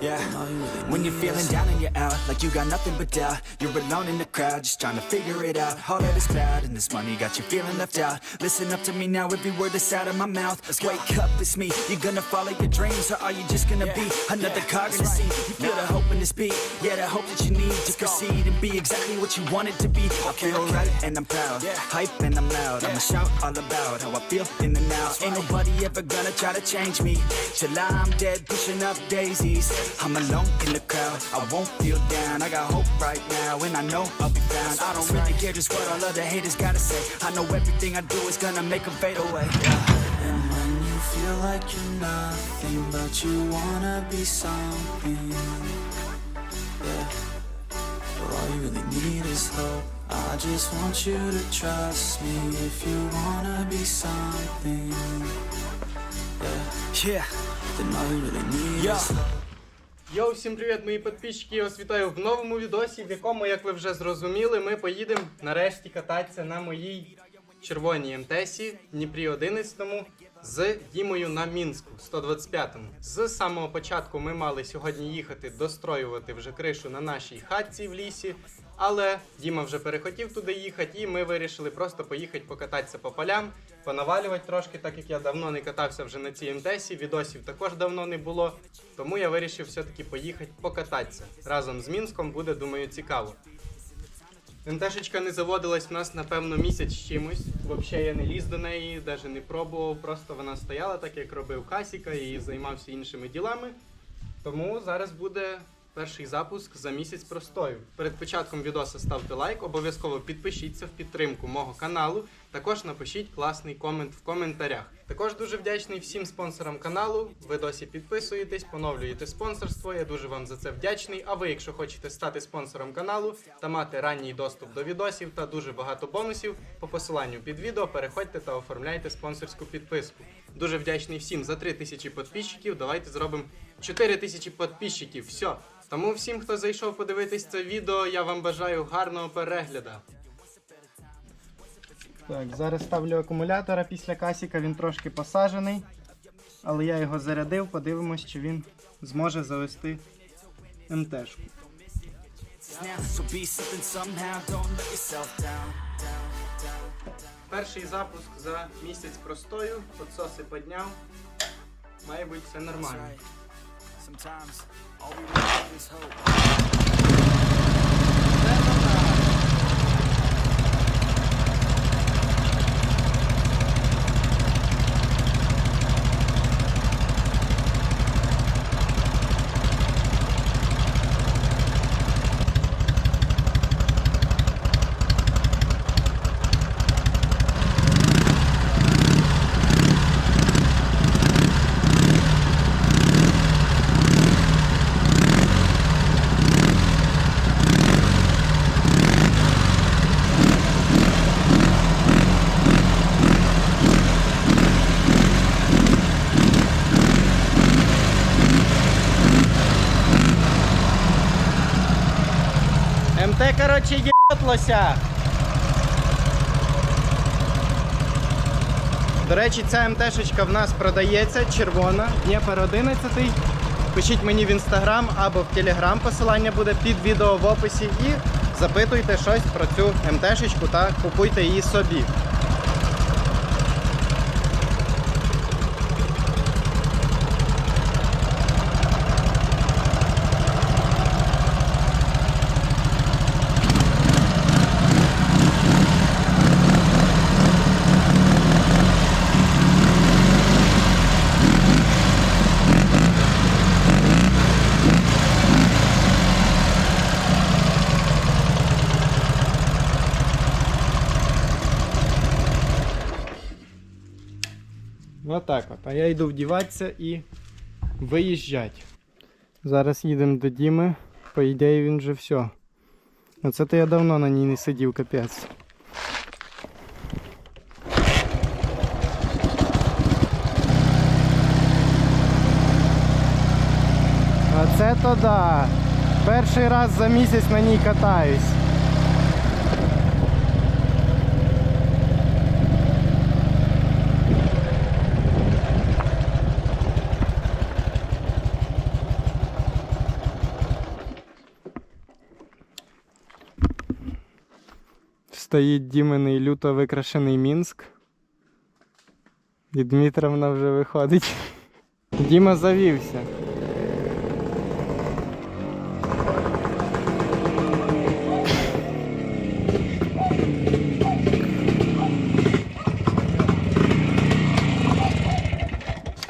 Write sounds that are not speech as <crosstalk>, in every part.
Yeah. All you really When you're feeling down and you're out, like you got nothing but doubt, you're alone in the crowd, just trying to figure it out. All of this cloud and this money got you feeling left out. Listen up to me now, every word that's out of my mouth. Wake up, it's me. you're gonna follow your dreams, or are you just gonna be another cog in the scene? You feel the hope in this beat, yeah, the hope that you need to proceed and be exactly what you want it to be. I feel right and I'm proud, hype and I'm loud. I'ma shout all about how I feel in the now. Ain't nobody ever gonna try to change me till I'm dead, pushing up daisies. I'm alone in the crowd, I won't feel down. I got hope right now, and I know I'll be found. I don't really care just what all other haters gotta say. I know everything I do is gonna make them fade away. And when you feel like you're nothing, but you wanna be something. Yeah. Well, all you really need is hope. I just want you to trust me if you wanna be something. Yeah. Yeah. Then all you really need Yeah. is hope. Йоу, всім привіт, мої підписчики. Я вас вітаю в новому відосі, в якому, як ви вже зрозуміли, ми поїдемо нарешті кататися на моїй червоній МТСі Дніпрі 11 з Дімою на Мінську 125-му. З самого початку ми мали сьогодні їхати достроювати вже кришу на нашій хатці в лісі. Але Діма вже перехотів туди їхати, і ми вирішили просто поїхати покататися по полям, понавалювати трошки, так як я давно не катався вже на цій МТСі, відосів також давно не було. Тому я вирішив все-таки поїхати покататися. Разом з Мінском буде, думаю, цікаво. МТшечка не заводилась в нас, напевно, місяць з чимось. Взагалі я не ліз до неї, навіть не пробував. Просто вона стояла так, як робив Касіка і займався іншими ділами. Тому зараз буде перший запуск за місяць простою. Перед початком відоса ставте лайк, обов'язково підпишіться в підтримку мого каналу. Також напишіть класний комент в коментарях. Також дуже вдячний всім спонсорам каналу. Ви досі підписуєтесь, поновлюєте спонсорство. Я дуже вам за це вдячний. А ви, якщо хочете стати спонсором каналу та мати ранній доступ до відосів та дуже багато бонусів, по посиланню під відео переходьте та оформляйте спонсорську підписку. Дуже вдячний всім за 3000 підписчиків. Давайте зробимо 4000 підписчиків. Все. Тому всім, хто зайшов подивитись це відео, я вам бажаю гарного перегляду. Так, зараз ставлю акумулятора після касіка, він трошки посаджений. Але я його зарядив, подивимось, чи він зможе завести МТшку. Перший запуск за місяць простою, підсоси підняв. Має бути все нормально. I'll be right in this home. МТ, короче, єтлося. До речі, ця МТшечка в нас продається, червона, Дніпер 11. Пишіть мені в інстаграм або в телеграм, посилання буде під відео в описі. І запитуйте щось про цю МТшечку та купуйте її собі. Вот так от. А я йду вдіватися і виїжджати. Зараз їдемо до Діми. По ідеї він вже все. Оце то я давно на ній не сидів, капець. Оце то да. Перший раз за місяць на ній катаюсь. стоїть Дімений люто викрашений Мінськ. І Дмитровна вже виходить. Діма завівся.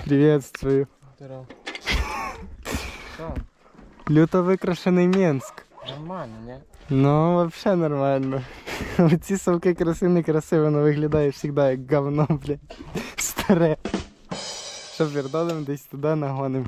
Приветствую. Здорово. Що? Люто викрашений Мінськ. <laughs> <laughs> Нормально, не? Ну, вообще нормально. <laughs> Ці совки краси не краси, воно виглядає завжди як говно, блядь. Старе. Що, пердолем десь туди нагоним.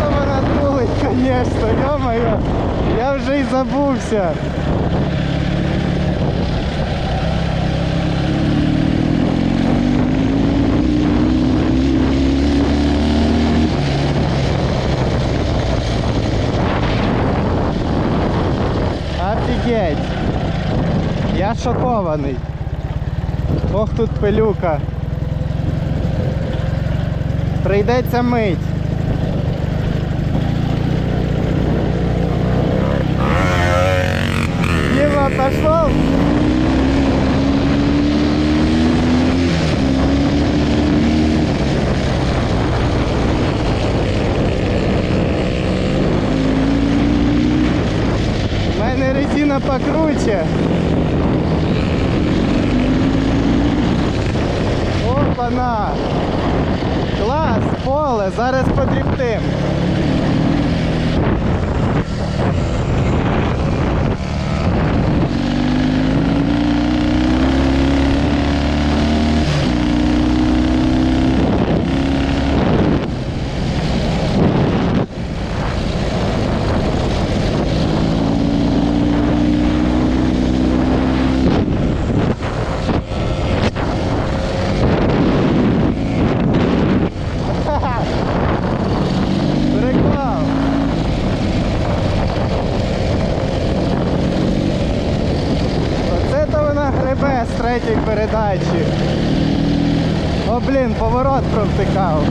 Вона тулить, конечно, ё-моё. Я вже й забувся. Офігеть! Я шокований. Ох тут пилюка. Прийдеться мить. Дима, пошел! Резина покруче. Опана! Клас, поле, зараз подріфтим. Прикол. Оце то вона гребе з третьої передачі. О, блін, поворот провтикав.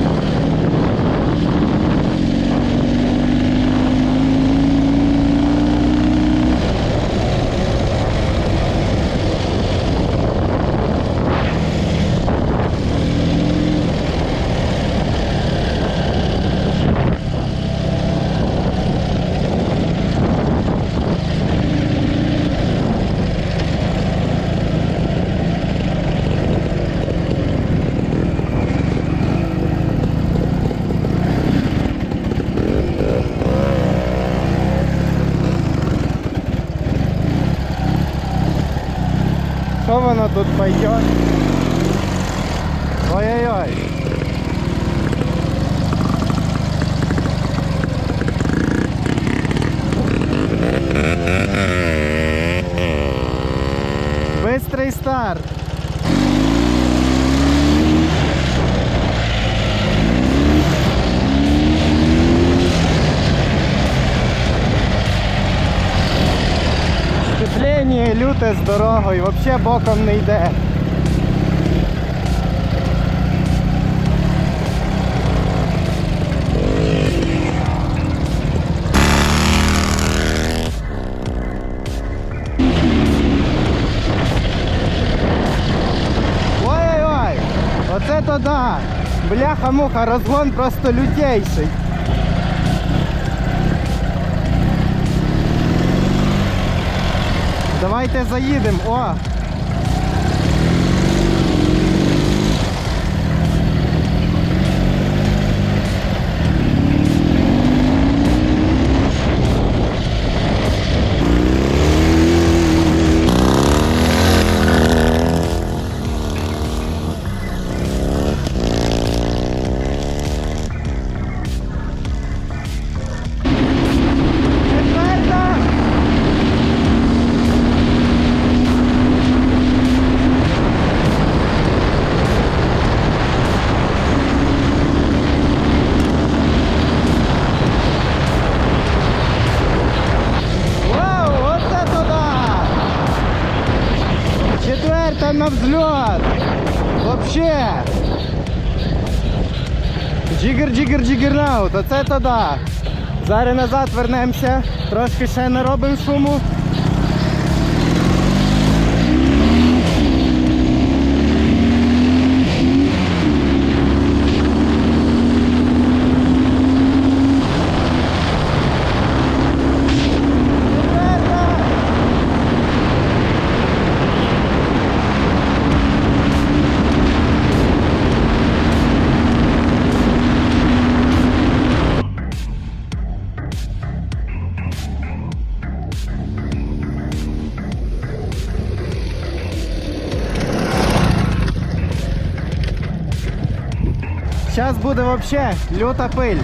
Що воно тут Люте з дорогою, взагалі боком не йде. Ой-ой-ой! Оце то да! Бляха-муха, розгон просто лютейший. Давайте заїдемо. О! Да. Зараз назад вернемося, трошки ще не робимо шуму. Зараз буде вообще люта пиль.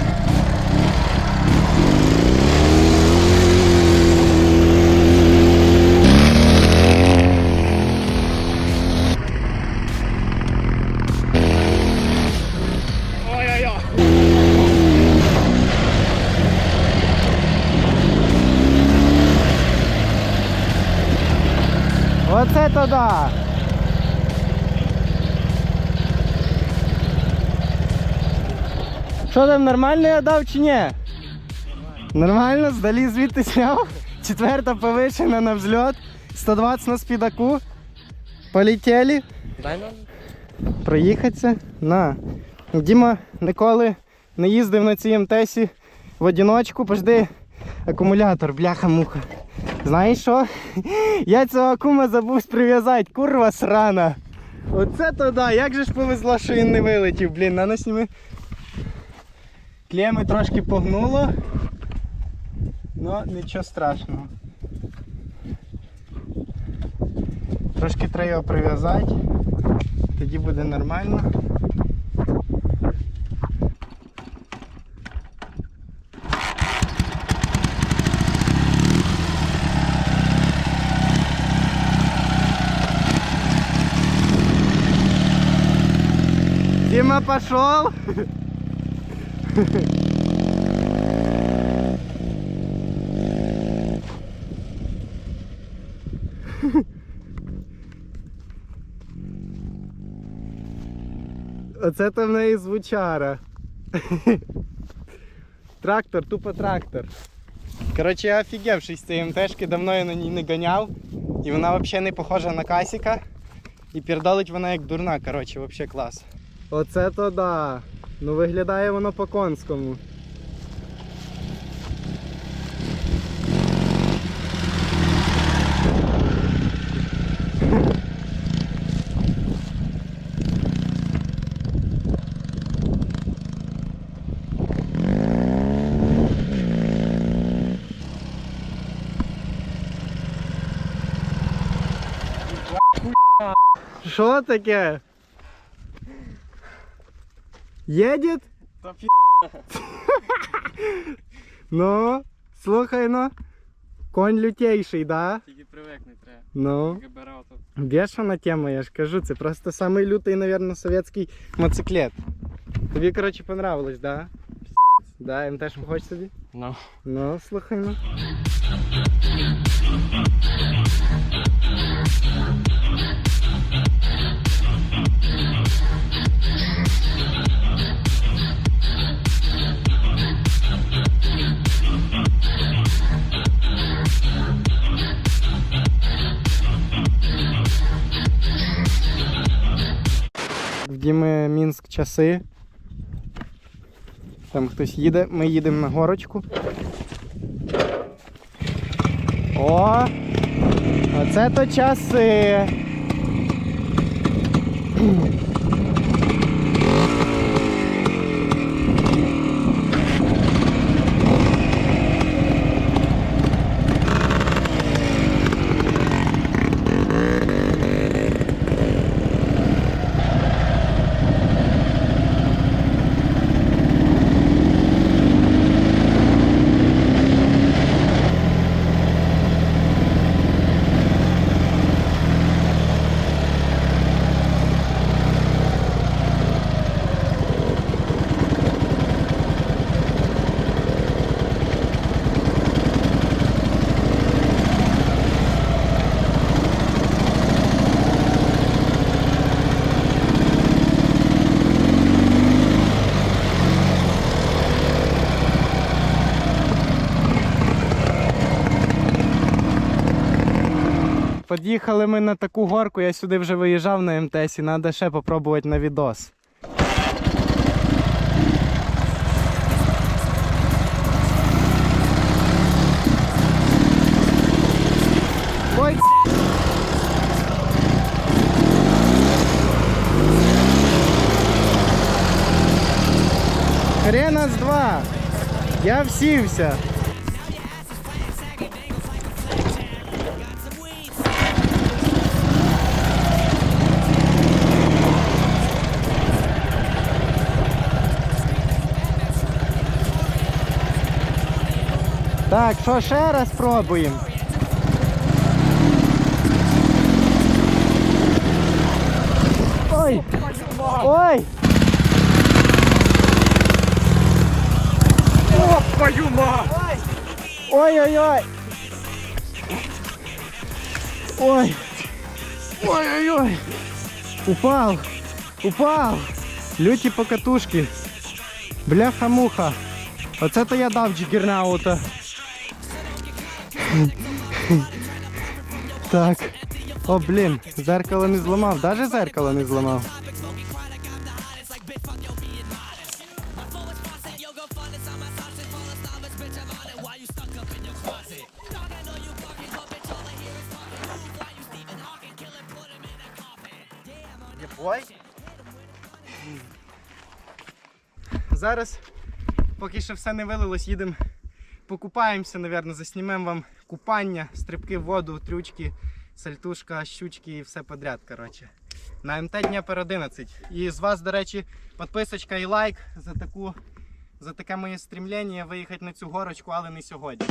Оце то да! Що там, нормально я дав чи ні? Нормально, здалі звідти сняв. Четверта повишена на взльот. 120 на спідаку. Полетіли. Дай нам. Проїхатися. На. Діма ніколи не їздив на цій МТСі в одиночку. Пожди. Акумулятор, бляха-муха. Знаєш що? Я цього акума забув прив'язати, курва срана. Оце то да, як же ж повезло, що він не вилетів, блін, на сніми. Клеми трошки погнуло. Ну, нічого страшного. Трошки треба його прив'язати. Тоді буде нормально. Дима пошел. <laughs> Оце то в неї звучара. <laughs> Трактор, тупо трактор. Коротше, я офігевший з цієї МТшки, давно я на ній не ганяв. І вона взагалі не похожа на касіка. І пірдолить вона як дурна, коротше, взагалі клас. Оце то да. Ну виглядає воно по конському. Що таке? Едет? Та пі... <laughs> Ну, слухай ну. Конь лютейший, да? Тільки привикнути треба. Ну, Тільки бере ото. бешена тема, я ж кажу, це просто самий лютий, наверное, советський мотоциклет. Тобі, коротше, понравилось, да? Да, МТ ж хочеш собі? Ну. Ну, слухай ну. В Діми Мінськ часи. Там хтось їде, ми їдемо на горочку. О! Оце то часи. Під'їхали ми на таку горку, я сюди вже виїжджав на МТС і треба ще попробувати на відос. Хрена з два. Я всівся. Так, що ще раз пробуємо? Ой! Ой! Мать! Ой-ой-ой! Ой! Ой-ой-ой! Упал! Упал! Люті покатушки! Бляха-муха! Оце то я дав джигернаута. <laughs> Так. О, блін, зеркало не зламав, даже зеркало не зламав. Зараз, поки що все не вилилось, їдемо покупаємося, наверное, заснімемо вам купання, стрибки в воду, трючки, сальтушка, щучки і все подряд. коротше. На МТ Дніпр 11. І з вас, до речі, підписочка і лайк за таку. За таке моє стрімлення виїхати на цю горочку, але не сьогодні.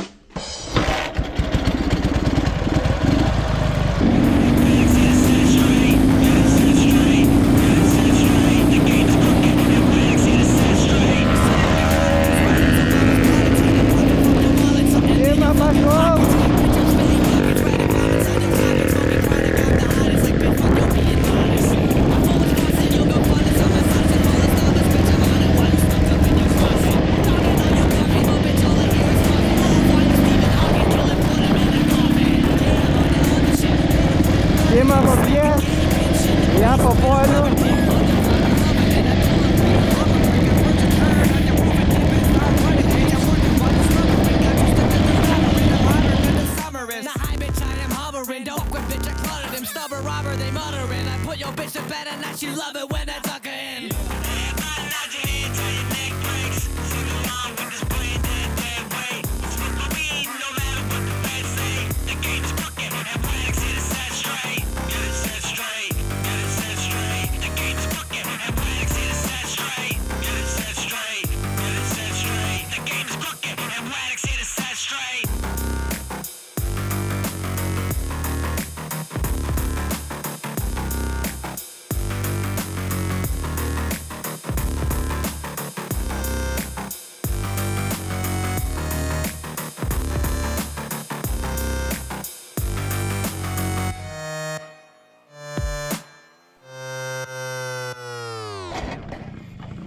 and that she love it when I tuck her in.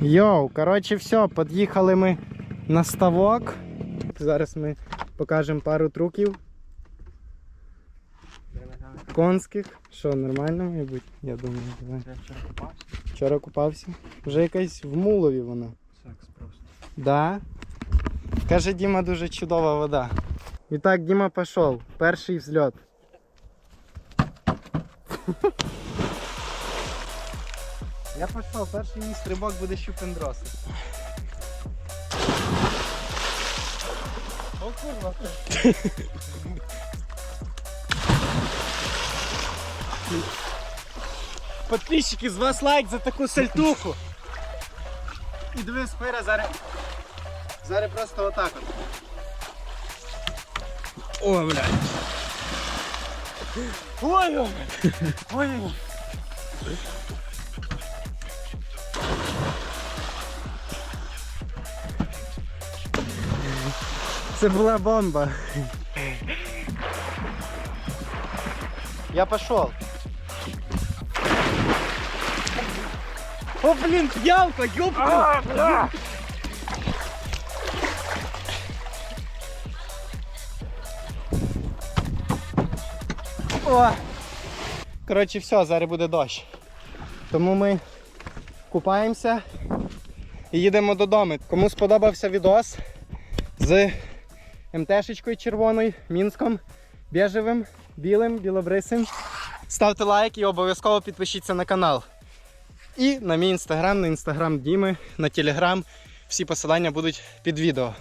Йоу, коротше, все, під'їхали ми на ставок. Зараз ми покажемо пару трюків. Конських. Що, нормально, мабуть? Я думаю, давай. Я вчора купався. Вчора купався. Вже якась в мулові вона. Секс просто. Да? Каже Діма, дуже чудова вода. І так, Діма пішов. Перший взльот. Я пішов, перший мій стрибок буде щупендроси. О, курва. <laughs> Подписчики, з вас лайк за таку сальтуху. І диви спира зараз. Зараз просто отак от. О, блядь. Ой, ой, ой. <laughs> Це була бомба. Я пошел. О, блин, пьянка, ёбка! О! коротше, все, зараз буде дощ. Тому ми купаємося і їдемо додому. Кому сподобався відос з МТшечкою червоною, Мінском, біжевим, білим, білобрисим. Ставте лайк і обов'язково підпишіться на канал. І на мій інстаграм, на інстаграм Діми, на телеграм. Всі посилання будуть під відео.